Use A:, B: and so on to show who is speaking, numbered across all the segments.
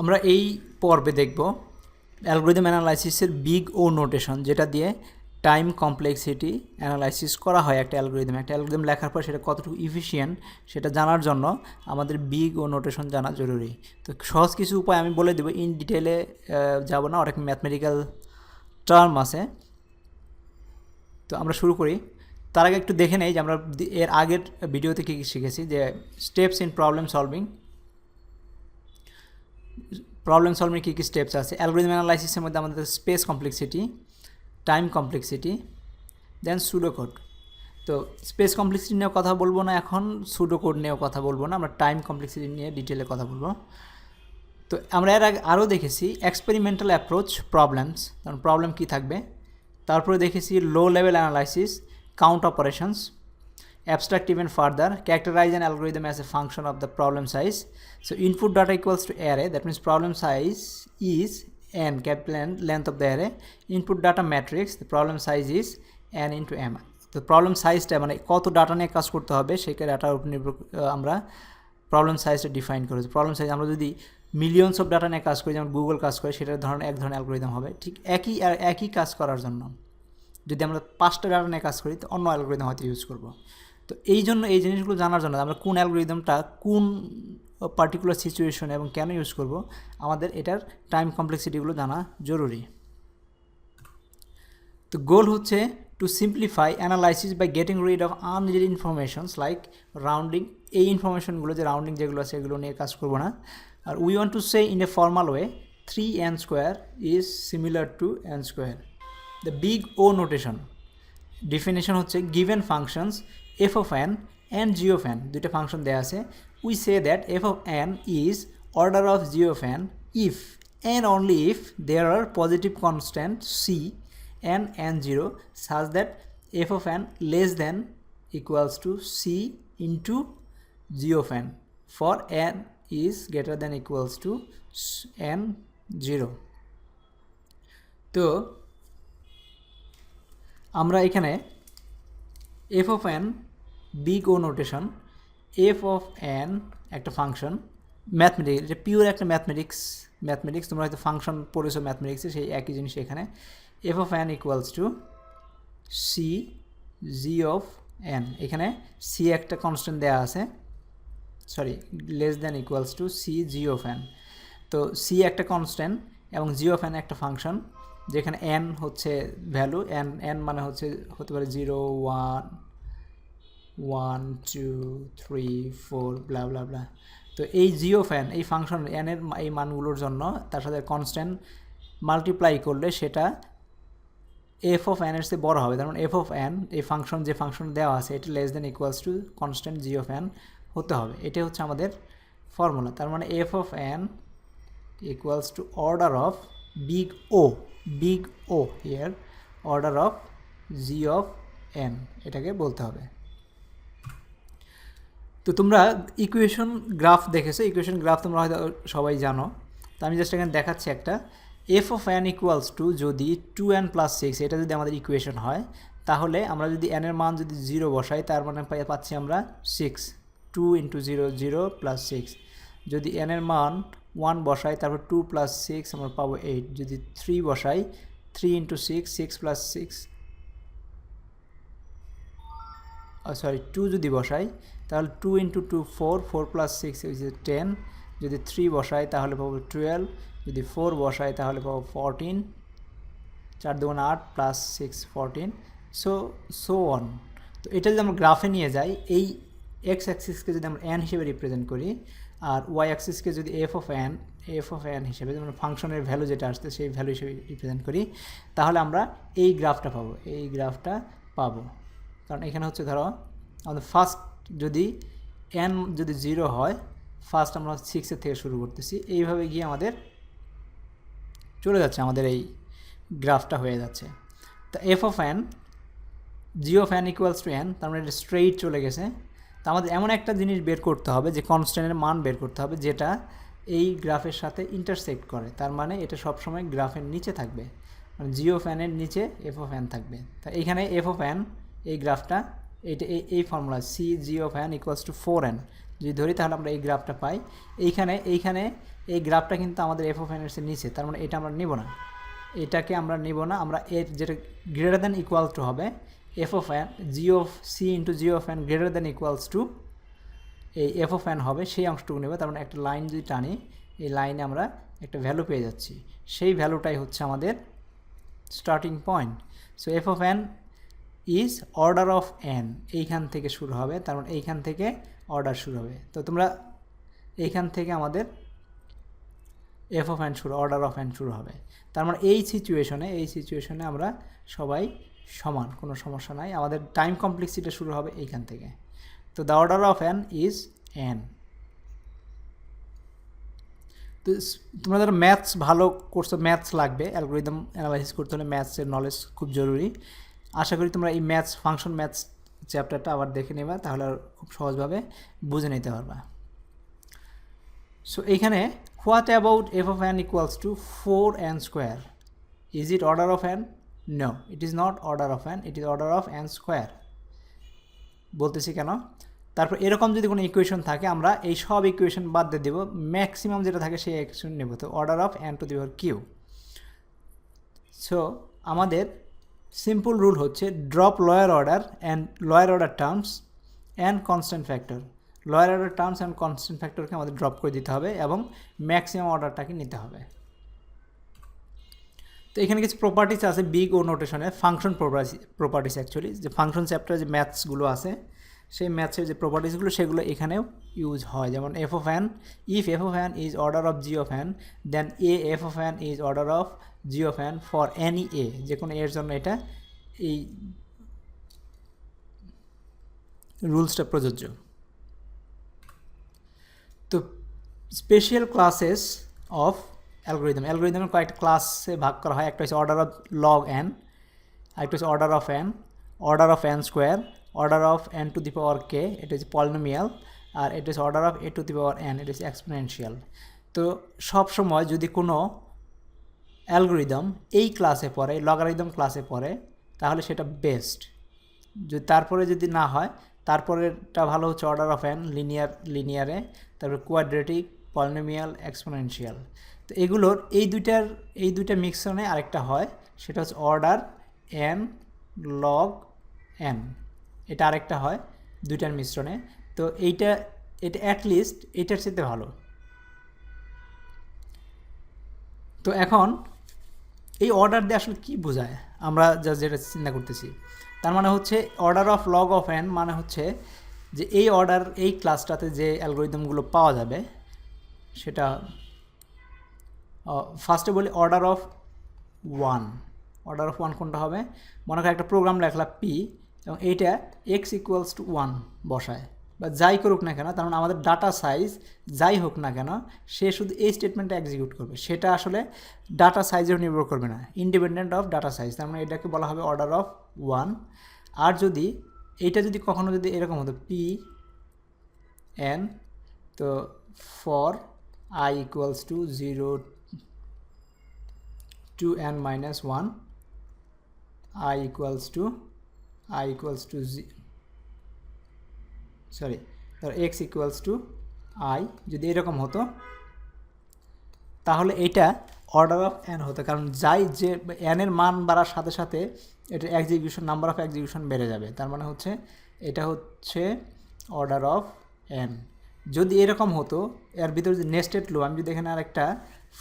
A: আমরা এই পর্বে দেখব অ্যালগোরিদম অ্যানালাইসিসের বিগ ও নোটেশন যেটা দিয়ে টাইম কমপ্লেক্সিটি অ্যানালাইসিস করা হয় একটা অ্যালগোরিদম একটা অ্যালগোরিদম লেখার পর সেটা কতটুকু ইফিশিয়েন্ট সেটা জানার জন্য আমাদের বিগ ও নোটেশন জানা জরুরি। তো সহজ কিছু উপায় আমি বলে দেবো ইন ডিটেলে যাব না, অনেক ম্যাথমেটিক্যাল টার্ম আছে। তো আমরা শুরু করি। তার আগে একটু দেখে নেই যে আমরা এর আগের ভিডিওতে কী কী শিখেছি, যে steps in problem solving problem solving কী কী স্টেপস আছে? অ্যালগোরিদম অ্যানালাইসিসের মধ্যে আমাদের space complexity time complexity then pseudo code তো স্পেস কমপ্লেক্সিটি নিয়েও কথা বলব না এখন সুডো কোড নিয়েও কথা বলব না, আমরা টাইম কমপ্লেক্সিটি নিয়ে ডিটেলে কথা বলব। তো আমরা এর আগে আরও দেখেছি এক্সপেরিমেন্টাল অ্যাপ্রোচ প্রবলেমস কারণ প্রবলেম কী থাকবে? তারপরে দেখেছি low level analysis count operations abstract even further characterize an algorithm as a function of the problem size so input data equals to array that means problem size is n capital N length of the array input data matrix the problem size is n into m তো problem সাইজটা মানে কত data নিয়ে কাজ করতে হবে সেই ডাটার উপর নির্ভর আমরা প্রবলেম সাইজটা ডিফাইন করেছি প্রবলেম সাইজ আমরা যদি মিলিয়নস অফ ডাটা নিয়ে কাজ করি যেমন গুগল কাজ করে সেটার ধরনের এক ধরনের অ্যালগোরিদম হবে ঠিক একই আর একই কাজ করার জন্য যদি আমরা পাঁচটা ডাটা নিয়ে কাজ করি তো অন্য অ্যালগোরিদম হয়তো ইউজ করব তো এই জন্য এই জিনিসগুলো জানার জন্য আমরা কোন অ্যালগোরিদমটা কোন পার্টিকুলার সিচুয়েশন এবং কেন ইউজ করব, আমাদের এটার টাইম কমপ্লেক্সিটিগুলো জানা জরুরি। তো গোল হচ্ছে to simplify analysis by getting rid of unneeded informations, like rounding, এই ইনফরমেশনগুলো যে রাউন্ডিং যেগুলো আছে এগুলো নিয়ে কাজ করব না। আর we want to say in a formal way, three n square is similar to n square. The big O notation. Definition হচ্ছে given functions f of n and g of n দুইটা function দেওয়া আছে। We say that f of n is order of g of n if and only if there are positive constant c 0 such that f of n less than equals to c into g of n, for n is greater than equals to s- n 0 তো, আমরা এখানে f of n big O notation f of n একটা function mathematics এটা pure একটা mathematics mathematics তোমরা হয়তো function পড়েছো ম্যাথমেটিক্সে সেই একই জিনিস এখানে f of n equals to c g of n এখানে সি একটা কনস্ট্যান্ট দেওয়া আছে sorry less than equals to c g of n তো সি একটা কনস্ট্যান্ট এবং জি অফ এন একটা ফাংশন যেখানে এন হচ্ছে ভ্যালু এন এন মানে হচ্ছে, হতে পারে zero one one two three four blah blah blah তো এই জিও ফ্যান এই ফাংশন এনের এই মানগুলোর জন্য তার সাথে কনস্ট্যান্ট মাল্টিপ্লাই করলে সেটা এফ অফ এন এর চেয়ে বড় হবে। তার মানে এফ অফ এন এই ফাংশন যে ফাংশন দেওয়া আছে, এটা less than equals to constant g of n হতে হবে। এটা হচ্ছে আমাদের ফর্মুলা তার মানে f of n equals to order of big O big O here order of g of n এটাকে বলতে হবে। তো তোমরা ইকুয়েশন গ্রাফ দেখেছ? ইকুয়েশন গ্রাফ তোমরা হয়তো সবাই জানো। তো আমি জাস্ট এখানে দেখাচ্ছি একটা। F of n equals to যদি টু এন প্লাস সিক্স, এটা যদি আমাদের ইকুয়েশন হয়, তাহলে আমরা যদি এনের মান যদি জিরো বসাই, তার মানে পাচ্ছি আমরা six. Two into zero zero plus six. যদি এন এর মান ওয়ান বসাই, তারপর টু প্লাস সিক্স আমরা পাবো এইট যদি থ্রি বসাই three into six six plus six sorry two যদি বসাই, তাহলে two into two four four plus six is ten যদি থ্রি বসাই, তাহলে পাবো টুয়েলভ যদি ফোর বসাই, তাহলে পাবো ফোরটিন চার দুগুণ আট plus six fourteen so so on তো এটা যদি আমরা গ্রাফে নিয়ে যাই, এই এক্স অ্যাক্সিসকে যদি আমরা এন হিসেবে রিপ্রেজেন্ট করি আর ওয়াই অ্যাক্সিসকে যদি f of n f of n হিসেবে যেমন ফাংশনের ভ্যালু যেটা আসছে, সেই ভ্যালু হিসেবে রিপ্রেজেন্ট করি, তাহলে আমরা এই গ্রাফটা পাবো, এই গ্রাফটা পাবো। কারণ এখানে হচ্ছে ধরো, আমাদের ফার্স্ট যদি এন যদি জিরো হয় ফার্স্ট আমরা সিক্সের থেকে শুরু করতেছি, এইভাবে গিয়ে আমাদের চলে যাচ্ছে, আমাদের এই গ্রাফটা হয়ে যাচ্ছে। তা f of n g of n equals to n তার মানে এটা স্ট্রেইট চলে গেছে। তা আমাদের এমন একটা জিনিস বের করতে হবে যে কনস্ট্যান্টের মান বের করতে হবে যেটা এই গ্রাফের সাথে ইন্টারসেক্ট করে। তার মানে এটা সবসময় গ্রাফের নিচে থাকবে। মানে জি অফ এনের নিচে এফ অফ এন থাকবে। তা এখানে এফ অফ এন এই গ্রাফটা, এইটা, এই এই formula c g of n equals to four n যদি ধরি তাহলে আমরা এই গ্রাফটা পাই। এইখানে এইখানে, এই গ্রাফটা কিন্তু আমাদের এফ অফ এনের নিচে। তার মানে এটা আমরা নিব না। এটাকে আমরা নিব না। আমরা এর যেটা গ্রেটার দ্যান ইকুয়াল টু হবে f of n g of c into g of n greater than equals to এই এফ অফ এন হবে, সেই অংশটুকু নেবে। তার মানে একটা লাইন যদি টানি, এই লাইনে আমরা একটা ভ্যালু পেয়ে যাচ্ছি। সেই ভ্যালুটাই হচ্ছে আমাদের starting point so f of n is order of n এইখান থেকে শুরু হবে, তার মানে এইখান থেকে অর্ডার শুরু হবে। তো তোমরা এইখান থেকে আমাদের এফ অফ এন শুরু অর্ডার অফ এন শুরু হবে। তার মানে এই সিচুয়েশনে এই সিচুয়েশনে আমরা সবাই সমান, কোনো সমস্যা নাই। আমাদের টাইম কমপ্লেক্সিটি শুরু হবে এইখান থেকে। তো the order of n is n তো তোমরা যারা ম্যাথস ভালো করছ ম্যাথস লাগবে। অ্যালগোরিদম অ্যানালাইসিস করতে হলে ম্যাথসের নলেজ খুব জরুরি। আশা করি তোমরা এই ম্যাথস ফাংশন ম্যাথস চ্যাপ্টারটা আবার দেখে নেবা, তাহলে আর খুব সহজভাবে বুঝে নিতে পারবা। সো এইখানে what about f of n equals to four n square is it order of n no it is not order of n it is order of n square বলতেছি কেন? তারপর এরকম যদি কোনো ইকুয়েশন থাকে, আমরা এই সব ইকুয়েশন বাদ দিয়ে দেবো ম্যাক্সিমাম যেটা থাকে সেই ইকুয়েশন নেব। তো order of n to the q so আমাদের সিম্পল রুল হচ্ছে drop lower order and lower order terms and constant factor lower order terms and constant ফ্যাক্টরকে আমাদের ড্রপ করে দিতে হবে এবং ম্যাক্সিমাম অর্ডারটাকে নিতে হবে। তো এখানে কিছু প্রপার্টিস আছে বিগ ও নোটেশনের ফাংশন প্রপার্টিস অ্যাকচুয়ালি যে ফাংশন চ্যাপ্টারে যে ম্যাথসগুলো আছে, সেই ম্যাথসের যে প্রপার্টিসগুলো সেগুলো এখানেও ইউজ হয়। যেমন F of N if F of N is order of G of N then A F of N is order of G of N for any A যে কোনো এর জন্য এটা এই রুলসটা প্রযোজ্য। তো স্পেশাল ক্লাসেস অফ অ্যালগোরিদম। অ্যালগোরিদমের কয়েকটা ক্লাসে ভাগ করা হয়। একটা হচ্ছে অর্ডার অফ লগ এন আরেকটা হচ্ছে order of n order of n square order of n to the power কে এটা হচ্ছে পলিনোমিয়াল আর এটা হচ্ছে order of a to the power n এটা হচ্ছে এক্সপোনেনশিয়াল তো সব সময় যদি কোনো অ্যালগোরিদম এই ক্লাসে পড়ে লগারিদম ক্লাসে পড়ে, তাহলে সেটা বেস্ট যদি তারপরে যদি না হয়, তারপরেরটা ভালো হচ্ছে অর্ডার অফ এন লিনিয়ার লিনিয়ারে তারপরে কোয়াড্রেটিক পলিনোমিয়াল এক্সপোনেনশিয়াল তো এগুলোর এই দুইটার, এই দুইটা মিক্সনে আরেকটা হয়, সেটা হচ্ছে অর্ডার এন, লগ এন। এটা আরেকটা হয় দুইটার মিশ্রণে। তো এইটা, এটা অ্যাটলিস্ট এইটার চেয়ে ভালো। তো এখন এই অর্ডার দিয়ে আসলে কী বোঝায়? আমরা যা, যেটা চিন্তা করতেছি। তার মানে হচ্ছে order of log of n মানে হচ্ছে যে এই অর্ডার, এই ক্লাসটাতে যে অ্যালগোরিদমগুলো পাওয়া যাবে, সেটা ফার্স্টে বলি order of one order of one কোনটা হবে? মনে করো একটা প্রোগ্রাম লেখলা পি এবং এইটা এক্স ইকুয়ালস টু ওয়ান বসায়। বা যাই করুক না কেন, তার মানে আমাদের ডাটা সাইজ যাই হোক না কেন, সে শুধু এই স্টেটমেন্টটা এক্সিকিউট করবে। সেটা আসলে ডাটা সাইজের নির্ভর করবে না। ইন্ডিপেন্ডেন্ট অফ ডাটা সাইজ তার মানে এটাকে বলা হবে অর্ডার অফ ওয়ান আর যদি, এইটা যদি কখনো যদি এরকম হতো পি এন তো for i equals to zero to n minus one i equals to i equals to g sorry ধর এক্স ইকুয়ালস টু আই যদি এরকম হতো, তাহলে এটা অর্ডার অফ এন হতো, কারণ যাই যে এনের মান বাড়ার সাথে সাথে এটা এক্সিকিউশন নাম্বার অফ এক্সিকিউশন বেড়ে যাবে, তার মানে হচ্ছে এটা হচ্ছে অর্ডার অফ এন যদি এরকম হতো, এর ভিতরে যদি নেস্টেড লুপ আমি যদি এখানে আরেকটা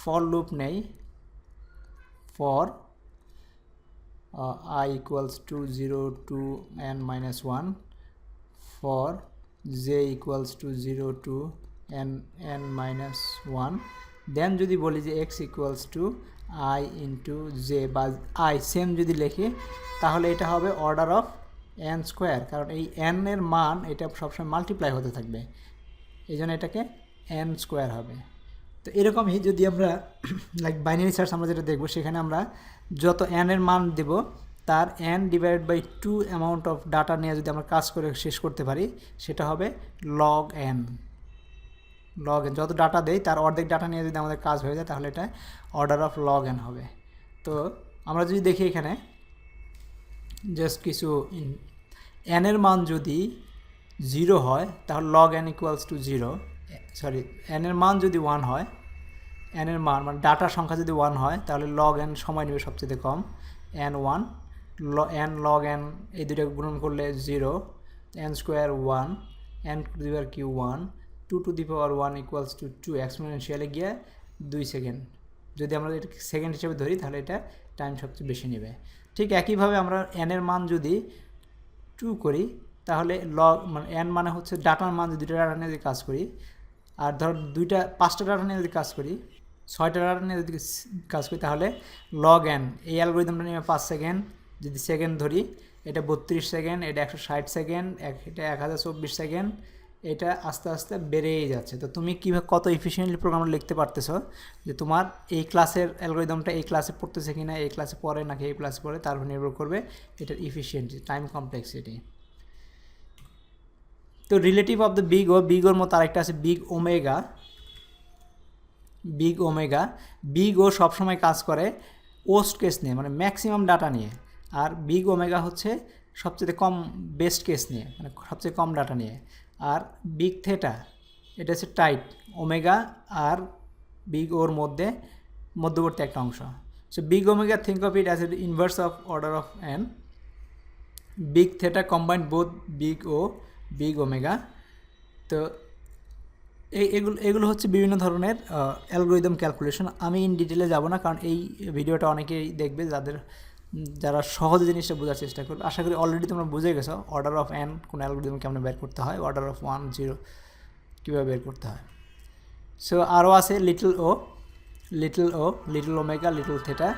A: ফর লুপ নেই for i equals to 0 to n minus 1 for j equals to 0 to n n minus 1 then যদি বলি যে x equals to i into j বা i সেম যদি লিখি, তাহলে এটা হবে অর্ডার অফ n স্কোয়ার কারণ এই n এর মান এটা সবসময় মাল্টিপ্লাই হতে থাকবে। এই জন্য এটাকে n স্কোয়ার হবে। তো এরকমই যদি আমরা লাইক বাইনারি সার্চ আমরা যেটা দেখব, সেখানে আমরা যত এর মান দেব, তার n divide by two amount of data নিয়ে যদি আমরা কাজ করে শেষ করতে পারি, সেটা হবে লগ n লগ n, যত ডাটা দেয় তার অর্ধেক ডাটা নিয়ে যদি আমাদের কাজ হয়ে যায়, তাহলে এটা অর্ডার অফ লগ n হবে। তো আমরা যদি দেখি এখানে জাস্ট কিছু এর মান যদি জিরো হয়, তাহলে log n equals to zero sorry এনের মান যদি ওয়ান হয় এনের মান মানে ডাটার সংখ্যা যদি ওয়ান হয়, তাহলে লগ এন সময় নেবে সবচেয়ে কম। এন ওয়ান ল এন লগ এন এই দুটো গুণন করলে zero n square one n to the power q one two to the power one equals to two এক্সপোনেনশিয়ালে গিয়ে দুই সেকেন্ড যদি আমরা এটা সেকেন্ড হিসেবে ধরি, তাহলে এটা টাইম সবচেয়ে বেশি নেবে। ঠিক একইভাবে আমরা এনের মান যদি টু করি, তাহলে লগ মানে এন মানে হচ্ছে ডাটার মান যদি ডাটা নিয়ে যদি কাজ করি আর ধর দুইটা, পাঁচটা ডাটা নিয়ে যদি কাজ করি, ছয়টা ডাটা নিয়ে যদি কাজ করি, তাহলে লগ এন এই অ্যালগোরিদমটা নিয়ে পাঁচ সেকেন্ড যদি সেকেন্ড ধরি, এটা বত্রিশ সেকেন্ড এটা একশো ষাট সেকেন্ড এটা এক হাজার চব্বিশ সেকেন্ড এটা আস্তে আস্তে বেড়েই যাচ্ছে। তো তুমি কীভাবে, কত ইফিসিয়েন্টলি প্রোগ্রাম লিখতে পারতেছো যে তোমার এই ক্লাসের অ্যালগোরিদমটা এই ক্লাসে পড়তেছে কি না এই ক্লাসে পড়ে নাকি এই ক্লাসে পড়ে, তার উপর নির্ভর করবে এটার ইফিসিয়েন্সি টাইম কমপ্লেক্সিটি তো relative of the big O big ওর মতো আরেকটা আছে big omega big omega big O সবসময় কাজ করে ওস্ট কেস নিয়ে মানে ম্যাক্সিমাম ডাটা নিয়ে, আর বিগ ওমেগা হচ্ছে সবচেয়ে কম বেস্ট কেস নিয়ে মানে সবচেয়ে কম ডাটা নিয়ে, আর বিগ থেটা এটা হচ্ছে টাইট ওমেগা আর বিগ ওর মধ্যে, মধ্যবর্তী একটা অংশ। So big omega think of it as a inverse of order of n big theta combined both big O big omega. তো এই এগুলো এগুলো হচ্ছে বিভিন্ন ধরনের অ্যালগোরিদম ক্যালকুলেশন। আমি ইন ডিটেলে যাব না, কারণ এই ভিডিওটা অনেকেই দেখবে, যাদের যারা সহজে জিনিসটা বোঝার চেষ্টা করবে। আশা করি অলরেডি তোমরা বুঝে গেছো অর্ডার অফ এন কোন অ্যালগোরিদম কেমন বের করতে হয় অর্ডার অফ ওয়ান জিরো কীভাবে বের করতে হয়। সো আরও আছে little o little o little omega little theta